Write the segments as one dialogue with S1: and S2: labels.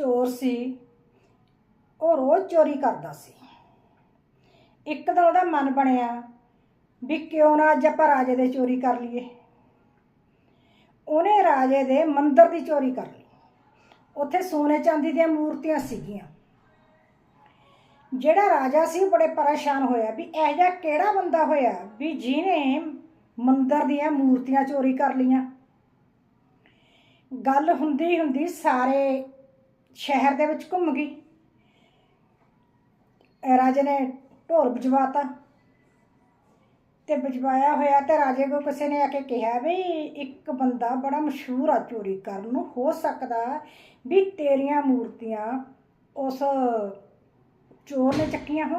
S1: ਚੋਰ ਸੀ, ਉਹ ਰੋਜ਼ ਚੋਰੀ ਕਰਦਾ ਸੀ। ਇੱਕ ਦਿਨ ਉਹਦਾ ਮਨ ਬਣਿਆ ਵੀ ਕਿਉਂ ਨਾ ਅੱਜ ਆਪਾਂ ਰਾਜੇ ਦੇ ਚੋਰੀ ਕਰ ਲਈਏ। ਉਹਨੇ ਰਾਜੇ ਦੇ ਮੰਦਰ ਦੀ ਚੋਰੀ ਕਰ ਲਈ। ਉੱਥੇ ਸੋਨੇ ਚਾਂਦੀ ਦੀਆਂ ਮੂਰਤੀਆਂ ਸੀਗੀਆਂ। ਜਿਹੜਾ ਰਾਜਾ ਸੀ ਉਹ ਬੜੇ ਪਰੇਸ਼ਾਨ ਹੋਇਆ ਵੀ ਇਹ ਜਿਹਾ ਕਿਹੜਾ ਬੰਦਾ ਹੋਇਆ ਵੀ ਜਿਹਨੇ ਮੰਦਰ ਦੀਆਂ ਮੂਰਤੀਆਂ ਚੋਰੀ ਕਰ ਲਈਆਂ। ਗੱਲ ਹੁੰਦੀ ਹੁੰਦੀ ਸਾਰੇ ਸ਼ਹਿਰ ਦੇ ਵਿੱਚ ਘੁੰਮ ਗਈ। ਰਾਜੇ ਨੇ ਢੋਲ ਵਜਵਾਤਾ ਤੇ ਵਜਵਾਇਆ ਹੋਇਆ ਤੇ ਰਾਜੇ ਕੋ ਕਿਸੇ ਨੇ ਆ ਕੇ ਕਿਹਾ ਵੀ ਇੱਕ ਬੰਦਾ ਬੜਾ ਮਸ਼ਹੂਰ ਆ ਚੋਰੀ ਕਰਨ ਨੂੰ, ਹੋ ਸਕਦਾ ਵੀ ਤੇਰੀਆਂ ਮੂਰਤੀਆਂ ਉਸ ਚੋਰ ਨੇ ਚੱਕੀਆਂ ਹੋ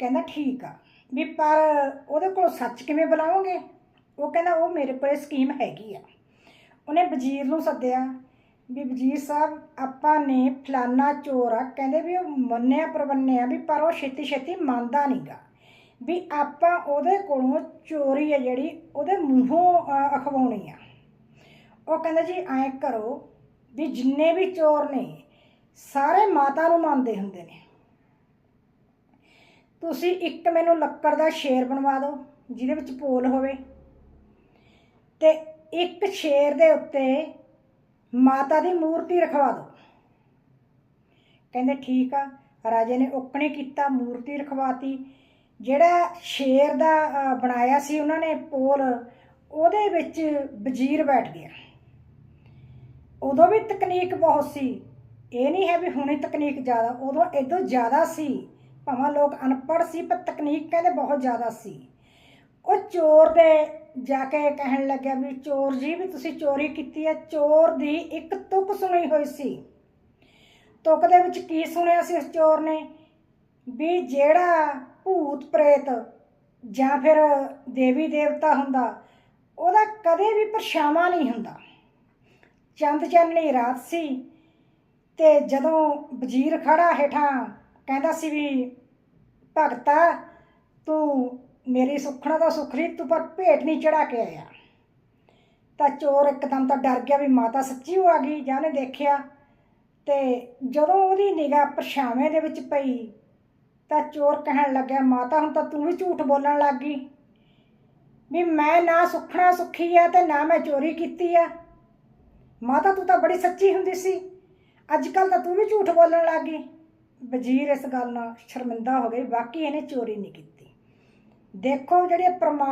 S1: ਕਹਿੰਦਾ ਠੀਕ ਆ, ਵੀ ਪਰ ਉਹਦੇ ਕੋਲ ਸੱਚ ਕਿਵੇਂ ਬੁਲਾਓਗੇ? ਉਹ ਕਹਿੰਦਾ ਉਹ ਮੇਰੇ ਕੋਲ ਸਕੀਮ ਹੈਗੀ ਆ। ਉਹਨੇ ਵਜ਼ੀਰ ਨੂੰ ਸੱਦਿਆ ਵੀ ਵਜ਼ੀਰ ਸਾਹਿਬ, ਆਪਾਂ ਨੇ ਫਲਾਨਾ ਚੋਰ ਆ, ਕਹਿੰਦੇ ਵੀ ਉਹ ਮੰਨਿਆ ਪਰਵੰਨਿਆ ਵੀ, ਪਰ ਉਹ ਛੇਤੀ ਛੇਤੀ ਮੰਨਦਾ ਨਹੀਂਗਾ ਵੀ ਆਪਾਂ ਉਹਦੇ ਕੋਲੋਂ ਚੋਰੀ ਆ ਜਿਹੜੀ, ਉਹਦੇ ਮੂੰਹੋਂ ਅਖਵਾਉਣੀ ਆ। ਉਹ ਕਹਿੰਦਾ ਜੀ ਐਂ ਕਰੋ ਵੀ ਜਿੰਨੇ ਵੀ ਚੋਰ ਨੇ, ਸਾਰੇ ਮਾਤਾ ਨੂੰ ਮੰਨਦੇ ਹੁੰਦੇ ਨੇ। ਤੁਸੀਂ ਇੱਕ ਮੈਨੂੰ ਲੱਕੜ ਦਾ ਸ਼ੇਰ ਬਣਵਾ ਦਿਓ, ਜਿਹਦੇ ਵਿੱਚ ਪੋਲ ਹੋਵੇ। ਤੇ ਇੱਕ ਸ਼ੇਰ ਦੇ ਉੱਤੇ ਮਾਤਾ ਦੀ ਮੂਰਤੀ ਰਖਵਾ ਦਿਓ ਕਹਿੰਦੇ ਠੀਕ ਆ, ਰਾਜੇ ਨੇ ਓਕਣੇ ਕੀਤਾ, ਮੂਰਤੀ ਰਖਵਾਤੀ। ਜਿਹੜਾ ਸ਼ੇਰ ਦਾ ਬਣਾਇਆ ਸੀ ਉਹਨਾਂ ਨੇ ਪੋਲ, ਉਹਦੇ ਵਿੱਚ ਵਜ਼ੀਰ ਬੈਠ ਗਿਆ। ਉਦੋਂ ਵੀ ਤਕਨੀਕ ਬਹੁਤ ਸੀ। ਇਹ ਨਹੀਂ ਹੈ ਵੀ ਹੁਣੇ ਤਕਨੀਕ ਜ਼ਿਆਦਾ, ਉਦੋਂ ਇਦੋਂ ਜ਼ਿਆਦਾ ਸੀ। ਭਾਵੇਂ ਲੋਕ ਅਨਪੜ੍ਹ ਸੀ, ਪਰ ਤਕਨੀਕ ਕਹਿੰਦੇ ਬਹੁਤ ਜ਼ਿਆਦਾ ਸੀ। ਉਹ ਚੋਰ ਦੇ ਜਾ ਕੇ ਕਹਿਣ ਲੱਗਿਆ ਵੀ ਚੋਰ ਜੀ, ਵੀ ਤੁਸੀਂ ਚੋਰੀ ਕੀਤੀ ਹੈ। ਚੋਰ ਦੀ ਇੱਕ ਤੁਕ ਸੁਣੀ ਹੋਈ ਸੀ। ਤੁਕ ਦੇ ਵਿੱਚ ਕੀ ਸੁਣਿਆ ਸੀ ਉਸ ਚੋਰ ਨੇ? ਵੀ ਜਿਹੜਾ ਭੂਤ ਪ੍ਰੇਤ ਜਾਂ ਫਿਰ ਦੇਵੀ ਦੇਵਤਾ ਹੁੰਦਾ, ਉਹਦਾ ਕਦੇ ਵੀ ਪਰਛਾਵਾਂ ਨਹੀਂ ਹੁੰਦਾ। ਚੰਦ ਚਾਨਣੀ ਰਾਤ ਸੀ ਤੇ ਜਦੋਂ ਵਜ਼ੀਰ ਖੜਾ ਹੇਠਾਂ ਕਹਿੰਦਾ ਸੀ ਵੀ, ਭਗਤਾ, ਤੂੰ ਮੇਰੀ ਸੁੱਖਣਾ ਦਾ ਸੁਖਰੀ ਤੂੰ ਪਰ ਭੇਟ ਨਹੀਂ ਚੜਾ ਕੇ ਆਇਆ। ਤਾਂ ਚੋਰ ਇੱਕਦਮ ਤਾਂ ਡਰ ਗਿਆ ਵੀ ਮਾਤਾ ਸੱਚੀ ਹੋ ਆ ਗਈ, ਜਾਂ ਦੇਖਿਆ। ਤੇ ਜਦੋਂ ਉਹਦੀ ਨਿਗਾਹ ਪਰਛਾਵੇਂ ਦੇ ਵਿੱਚ ਪਈ, ਤਾਂ ਚੋਰ ਕਹਿਣ ਲੱਗਿਆ, ਮਾਤਾ, ਹੁਣ ਤਾਂ ਤੂੰ ਵੀ ਝੂਠ ਬੋਲਣ ਲੱਗ ਗਈ। ਵੀ ਮੈਂ ਨਾ ਸੁਖਣਾ ਸੁਖੀ ਆ ਤੇ ਨਾ ਮੈਂ ਚੋਰੀ ਕੀਤੀ ਆ। ਮਾਤਾ, ਤੂੰ ਤਾਂ ਬੜੀ ਸੱਚੀ ਹੁੰਦੀ ਸੀ। ਅੱਜ ਕੱਲ ਤਾਂ ਤੂੰ ਵੀ ਝੂਠ ਬੋਲਣ ਲੱਗ ਗਈ। ਵਜ਼ੀਰ ਇਸ ਗੱਲ ਨਾਲ ਸ਼ਰਮਿੰਦਾ ਹੋ ਗਈ, ਬਾਕੀ ਇਹਨੇ ਚੋਰੀ ਨਹੀਂ ਕੀਤੀ। ਦੇਖੋ ਜਿਹੜੇ ਪਰਮਾ